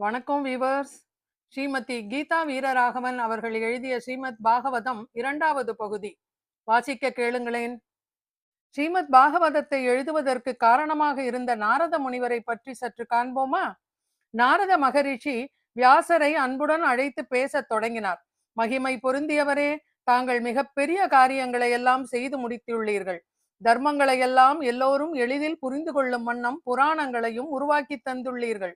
வணக்கம் வீவர்ஸ் ஸ்ரீமதி கீதா வீரராகவன் அவர்கள் எழுதிய ஸ்ரீமத் பாகவதம் இரண்டாவது பகுதி. வாசிக்க கேளுங்களேன். ஸ்ரீமத் பாகவதத்தை எழுதுவதற்கு காரணமாக இருந்த நாரத முனிவரை பற்றி சற்று காண்போமா? நாரத மகரிஷி வியாசரை அன்புடன் அழைத்து பேசத் தொடங்கினார். மகிமை பொருந்தியவரே தாங்கள் மிகப்பெரிய காரியங்களை எல்லாம் செய்து முடித்துள்ளீர்கள். தர்மங்களை எல்லாம் எல்லோரும் எளிதில் புரிந்து கொள்ளும் வண்ணம் புராணங்களையும் உருவாக்கி தந்துள்ளீர்கள்.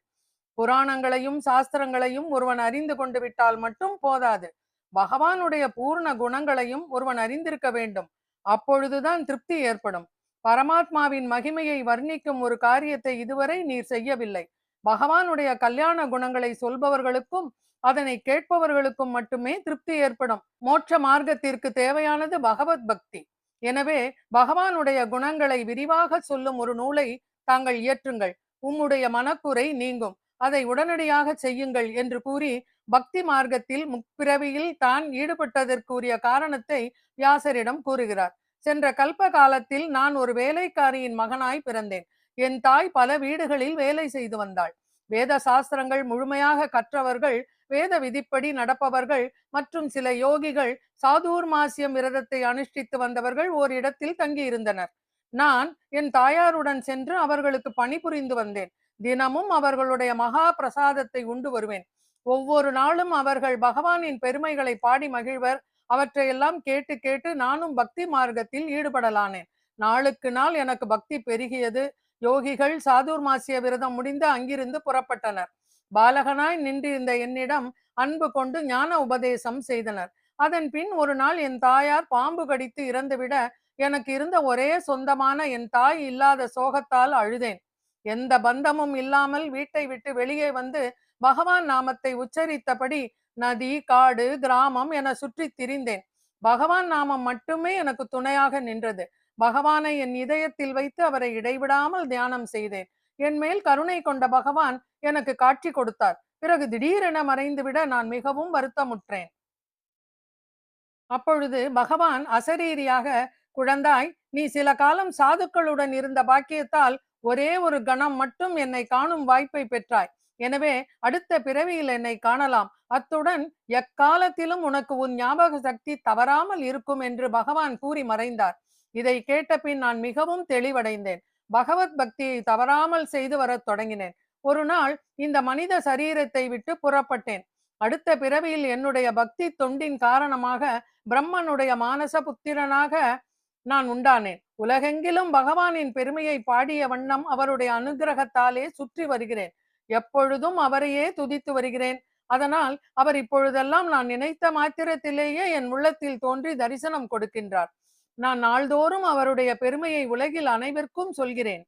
புராணங்களையும் சாஸ்திரங்களையும் ஒருவன் அறிந்து கொண்டு விட்டால் மட்டும் போதாது. பகவானுடைய பூர்ண குணங்களையும் ஒருவன் அறிந்திருக்க வேண்டும். அப்பொழுதுதான் திருப்தி ஏற்படும். பரமாத்மாவின் மகிமையை வர்ணிக்கும் ஒரு காரியத்தை இதுவரை நீர் செய்யவில்லை. பகவானுடைய கல்யாண குணங்களை சொல்பவர்களுக்கும் அதனை கேட்பவர்களுக்கும் மட்டுமே திருப்தி ஏற்படும். மோட்ச மார்க்கத்திற்கு தேவையானது பகவத் பக்தி. எனவே பகவானுடைய குணங்களை விரிவாக சொல்லும் ஒரு நூலை தாங்கள் இயற்றுங்கள். உம்முடைய மனக்குறை நீங்கும். அதை உடனடியாக செய்யுங்கள் என்று கூறி பக்தி மார்க்கத்தில் முப்பிறவியில் தான் ஈடுபட்டதற்குரிய காரணத்தை வியாசரிடம் கூறுகிறார். சென்ற கல்ப காலத்தில் நான் ஒரு வேலைக்காரியின் மகனாய் பிறந்தேன். என் தாய் பல வீடுகளில் வேலை செய்து வந்தாள். வேத சாஸ்திரங்கள் முழுமையாக கற்றவர்கள் வேத விதிப்படி நடப்பவர்கள் மற்றும் சில யோகிகள் சாதுர்மாசியம் விரதத்தை அனுஷ்டித்து வந்தவர்கள் ஓரிடத்தில் தங்கியிருந்தனர். நான் என் தாயாருடன் சென்று அவர்களுக்கு பணிபுரிந்து வந்தேன். தினமும் அவர்களுடைய மகா பிரசாதத்தை உண்டு வருவேன். ஒவ்வொரு நாளும் அவர்கள் பகவானின் பெருமைகளை பாடி மகிழ்வர். அவற்றையெல்லாம் கேட்டு கேட்டு நானும் பக்தி மார்க்கத்தில் ஈடுபடலானேன். நாளுக்கு நாள் எனக்கு பக்தி பெருகியது. யோகிகள் சாதுர்மாசிய விரதம் முடிந்து அங்கிருந்து புறப்பட்டனர். பாலகனாய் நின்றிருந்த என்னிடம் அன்பு கொண்டு ஞான உபதேசம் செய்தனர். அதன் பின் ஒரு நாள் என் தாயார் பாம்பு கடித்து இறந்துவிட எனக்கு இருந்த ஒரே சொந்தமான என் தாய் இல்லாத சோகத்தால் அழுதேன். எந்த பந்தமும் இல்லாமல் வீட்டை விட்டு வெளியே வந்து பகவான் நாமத்தை உச்சரித்தபடி நதி காடு கிராமம் என சுற்றி திரிந்தேன். பகவான் நாமம் மட்டுமே எனக்கு துணையாக நின்றது. பகவானை என் இதயத்தில் வைத்து அவரை இடைவிடாமல் தியானம் செய்தேன். என் மேல் கருணை கொண்ட பகவான் எனக்கு காட்சி கொடுத்தார். பிறகு திடீரென மறைந்துவிட நான் மிகவும் வருத்தமுற்றேன். அப்பொழுது பகவான் அசரீரியாக குழந்தாய் நீ சில காலம் சாதுக்களுடன் இருந்த பாக்கியத்தால் ஒரே ஒரு கணம் மட்டும் என்னை காணும் வாய்ப்பை பெற்றாய். எனவே அடுத்த பிறவியில் என்னை காணலாம். அத்துடன் எக்காலத்திலும் உனக்கு உன் ஞாபக சக்தி தவறாமல் இருக்கும் என்று பகவான் கூறி மறைந்தார். இதை கேட்டபின் நான் மிகவும் தெளிவடைந்தேன். பகவத் பக்தியை தவறாமல் செய்து வரத் தொடங்கினேன். ஒரு நாள் இந்த மனித சரீரத்தை விட்டு புறப்பட்டேன். அடுத்த பிறவியில் என்னுடைய பக்தி தொண்டின் காரணமாக பிரம்மனுடைய மானச புத்திரனாக நான் உண்டானேன். உலகெங்கிலும் பகவானின் பெருமையை பாடிய வண்ணம் அவருடைய அனுகிரகத்தாலே சுற்றி வருகிறேன். எப்பொழுதும் அவரையே துதித்து வருகிறேன். அதனால் அவர் இப்பொழுதெல்லாம் நான் நினைத்த மாத்திரத்திலேயே என் உள்ளத்தில் தோன்றி தரிசனம் கொடுக்கின்றார். நான் நாள்தோறும் அவருடைய பெருமையை உலகில் அனைவருக்கும் சொல்கிறேன்.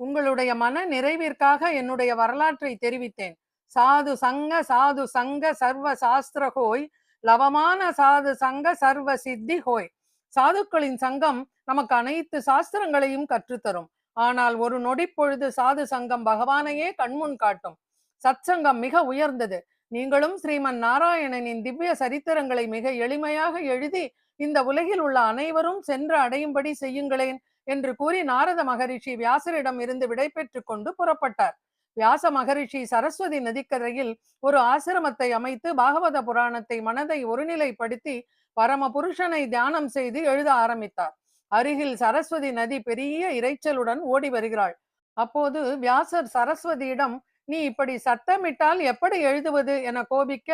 உங்களுடைய மன நிறைவிற்காக என்னுடைய வரலாற்றை தெரிவித்தேன். சாது சங்க சாது சங்க சர்வ சாஸ்திர ஹோய் லவமான சாது சங்க சர்வ சித்தி ஹோய். சாதுக்களின் சங்கம் நமக்கு அனைத்து சாஸ்திரங்களையும் கற்றுத்தரும். ஆனால் ஒரு நொடி பொழுது சாது சங்கம் பகவானையே கண்முன் காட்டும். சத்சங்கம் மிக உயர்ந்தது. நீங்களும் ஸ்ரீமன் நாராயணனின் திவ்ய சரித்திரங்களை மிக எளிமையாக எழுதி இந்த உலகில் உள்ள அனைவரும் சென்று அடையும்படி செய்யுங்களேன் என்று கூறி நாரத மகரிஷி வியாசரிடம் இருந்து விடை கொண்டு புறப்பட்டார். வியாச மகரிஷி சரஸ்வதி நதிக்கரையில் ஒரு ஆசிரமத்தை அமைத்து பாகவத புராணத்தை மனதை ஒருநிலைப்படுத்தி பரம புருஷனை தியானம் செய்து எழுத ஆரம்பித்தார். அருகில் சரஸ்வதி நதி பெரிய இரைச்சலுடன் ஓடி வருகிறாள். அப்போது வியாசர் சரஸ்வதியிடம் நீ இப்படி சத்தமிட்டால் எப்படி எழுதுவது? என கோபிக்க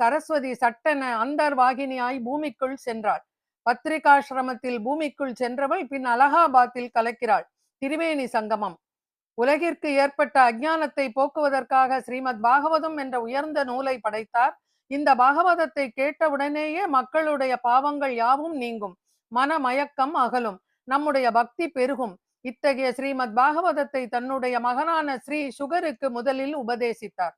சரஸ்வதி சட்டென அந்தர்வாகினியாய் பூமிக்குள் சென்றாள். பத்திரிகாசிரமத்தில் பூமிக்குள் சென்றவள் பின் அலகாபாத்தில் கலக்கிறாள். திரிவேணி சங்கமம். உலகிற்கு ஏற்பட்ட அஜானத்தை போக்குவதற்காக ஸ்ரீமத் பாகவதம் என்ற உயர்ந்த நூலை படைத்தார். இந்த பாகவதத்தை கேட்டவுடனேயே மக்களுடைய பாவங்கள் யாவும் நீங்கும். மன மயக்கம் அகலும். நம்முடைய பக்தி பெருகும். இத்தகைய ஸ்ரீமத் பாகவதத்தை தன்னுடைய மகனான ஸ்ரீ சுகருக்கு முதலில் உபதேசித்தார்.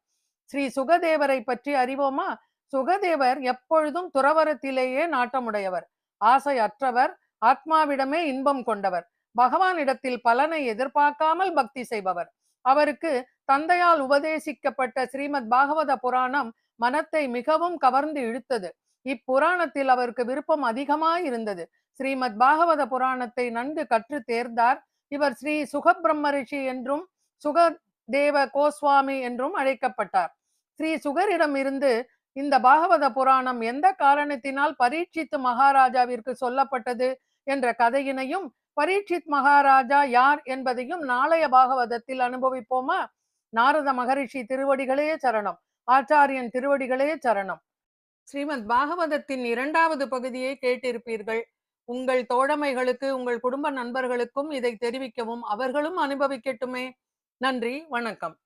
ஸ்ரீ சுகதேவரை பற்றி அறிவோமா? சுகதேவர் எப்பொழுதும் துறவரத்திலேயே நாட்டமுடையவர். ஆசை அற்றவர் ஆத்மாவிடமே இன்பம் கொண்டவர். பகவானிடத்தில் பலனை எதிர்பார்க்காமல் பக்தி செய்பவர். அவருக்கு தந்தையால் உபதேசிக்கப்பட்ட ஸ்ரீமத் பாகவத புராணம் மனத்தை மிகவும் கவர்ந்து இழுத்தது. இப்புராணத்தில் அவருக்கு விருப்பம் அதிகமாயிருந்தது ஸ்ரீமத் பாகவத புராணத்தை நன்கு கற்று தேர்ந்தார். இவர் ஸ்ரீ சுகபிரம்ம ரிஷி என்றும் சுக தேவ கோஸ்வாமி என்றும் அழைக்கப்பட்டார். ஸ்ரீ சுகரிடம் இருந்து இந்த பாகவத புராணம் எந்த காரணத்தினால் பரீட்சித்து மகாராஜாவிற்கு சொல்லப்பட்டது என்ற கதையினையும் பரீட்சித் மகாராஜா யார் என்பதையும் நாளைய பாகவதத்தில் அனுபவிப்போமா? நாரத மகரிஷி திருவடிகளே சரணம். ஆச்சாரியன் திருவடிகளே சரணம். ஸ்ரீமத் பாகவதத்தின் இரண்டாவது பகுதியை கேட்டிருப்பீர்கள். உங்கள் தோழமைகளுக்கு உங்கள் குடும்ப நண்பர்களுக்கும் இதை தெரிவிக்கவும் அவர்களும் அனுபவிக்கட்டுமே. நன்றி வணக்கம்.